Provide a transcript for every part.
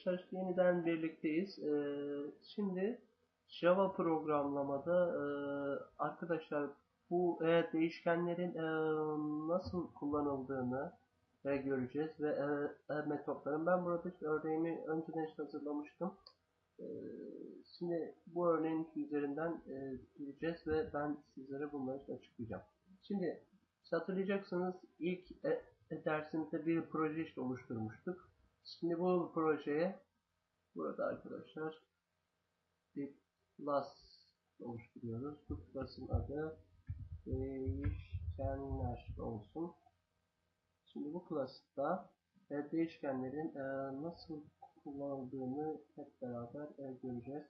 arkadaşlar yeniden birlikteyiz. Ee, şimdi Java programlamada e, arkadaşlar bu değişkenlerin e, nasıl kullanıldığını e, göreceğiz ve e, metotların. Ben burada örneğimi önceden hazırlamıştım. E, şimdi bu örneğin üzerinden e, gideceğiz ve ben sizlere bunları işte açıklayacağım. Şimdi hatırlayacaksınız ilk e, dersimizde bir proje işte oluşturmuştuk. Şimdi bu projeye burada arkadaşlar bir class oluşturuyoruz. Bu class'ın adı değişkenler olsun. Şimdi bu class'ta e, değişkenlerin e, nasıl kullanıldığını hep beraber e, göreceğiz.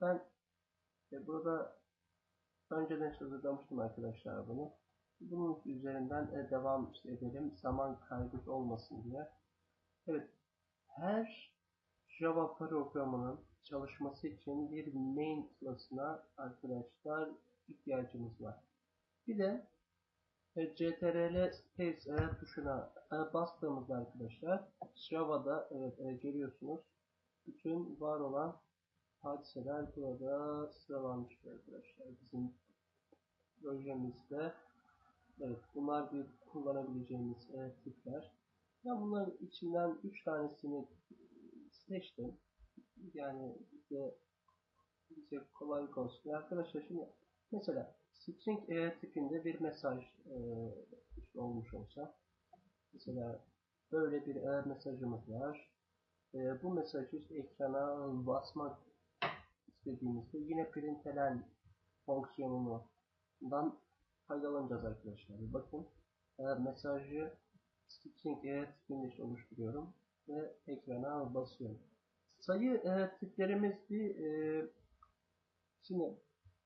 Ben burada önceden hazırlamıştım arkadaşlar bunu. Bunun üzerinden devam edelim. Zaman kaybı olmasın diye. Evet. Her Java programının çalışması için bir main class'ına arkadaşlar ihtiyacımız var. Bir de e, CTRL space e, tuşuna e, bastığımızda arkadaşlar Java'da evet e, görüyorsunuz bütün var olan hadiseler burada sıralanmış arkadaşlar bizim projemizde evet bunlar bir kullanabileceğimiz e, tipler ben bunların içinden 3 tanesini seçtim. Yani bize, bize kolaylık olsun. Arkadaşlar şimdi mesela string e tipinde bir mesaj e, işte olmuş olsa mesela böyle bir e mesajımız var. E, bu mesajı işte ekrana basmak istediğimizde yine printelen fonksiyonundan faydalanacağız arkadaşlar. Bakın e, mesajı string e tipinde oluşturuyorum ve ekrana basıyorum. Sayı e, tiplerimiz bir e, şimdi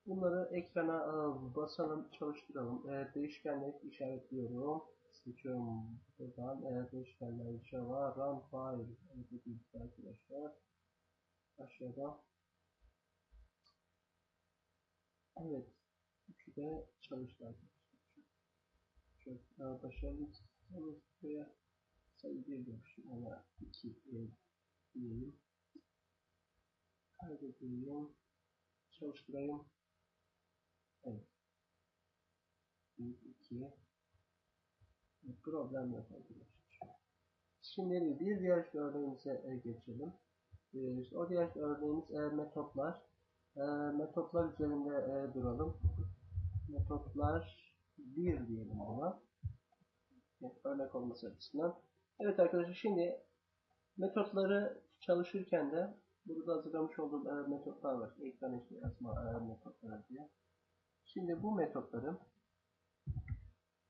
bunları ekrana e, basalım, çalıştıralım. E, değişkenleri işaretliyorum. Seçiyorum buradan. E, değişkenler Java run file evet, arkadaşlar. Aşağıda. Evet. Üçü de çalıştı arkadaşlar. Çok, çok başarılı. Buraya sayı 1 demişim ama 2 diyelim. Kaydedeyim. Çalıştırayım. Evet. 1, 2 Problem yok arkadaşlar. Şimdi bir diğer örneğimize geçelim. İşte o diğer örneğimiz e, metotlar. E, metotlar üzerinde e, duralım. Metotlar 1 diyelim ona. Örnek olması açısından. Evet arkadaşlar şimdi metotları çalışırken de burada hazırlamış olduğum e, metotlar var. Ekran işte yazma e, metotları diye. Şimdi bu metotların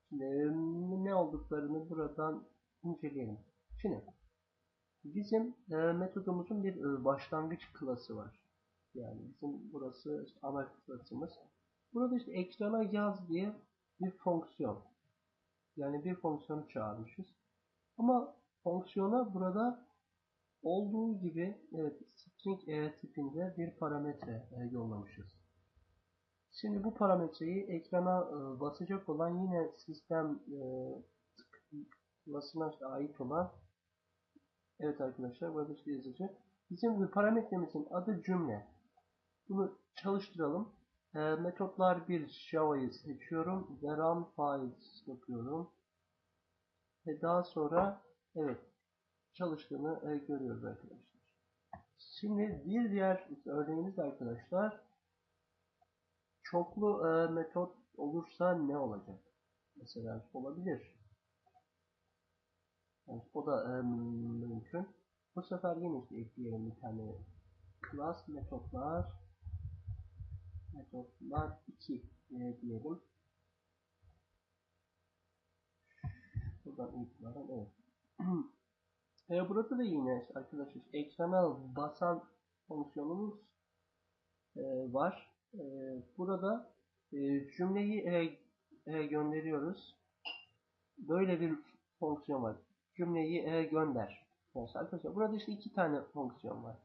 şimdi, ne olduklarını buradan inceleyelim. Şimdi bizim e, metodumuzun bir e, başlangıç klası var. Yani bizim burası ana klasımız. Burada işte ekrana yaz diye bir fonksiyon. Yani bir fonksiyonu çağırmışız. Ama fonksiyona burada olduğu gibi evet, string e tipinde bir parametre e, yollamışız. Şimdi bu parametreyi ekrana e, basacak olan yine sistem e, klasına ait olan evet arkadaşlar burada işte yazıcı. Bizim parametremizin adı cümle. Bunu çalıştıralım. E, metotlar bir Java'yı seçiyorum ve run files yapıyorum. Ve daha sonra evet çalıştığını e, görüyoruz arkadaşlar. Şimdi bir diğer örneğimiz arkadaşlar çoklu e, metot olursa ne olacak? Mesela olabilir. Yani o da e, mümkün. Bu sefer yine ekleyelim bir tane class metotlar metotlar 2 e, diyelim. Buradan itibaren evet. e, burada da yine arkadaşlar ekrana basan fonksiyonumuz e, var. E, burada e, cümleyi e, e, gönderiyoruz. Böyle bir fonksiyon var. Cümleyi e, gönder. Yani arkadaşlar burada işte iki tane fonksiyon var.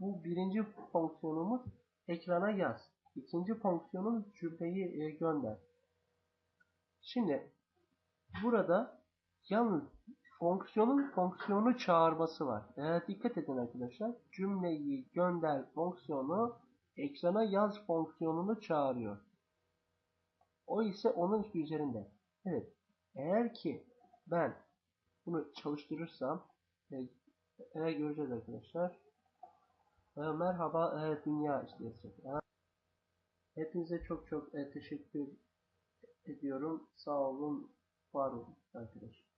Bu birinci fonksiyonumuz ekrana yaz. İkinci fonksiyonun cümleyi e, gönder. Şimdi burada yalnız fonksiyonun fonksiyonu çağırması var. Ee, dikkat edin arkadaşlar. Cümleyi gönder fonksiyonu ekrana yaz fonksiyonunu çağırıyor. O ise onun üzerinde. Evet. Eğer ki ben bunu çalıştırırsam e, eğer göreceğiz arkadaşlar. E, merhaba e, dünya isteyecek. Hepinize çok çok e, teşekkür ediyorum. Sağ olun, var olun arkadaşlar.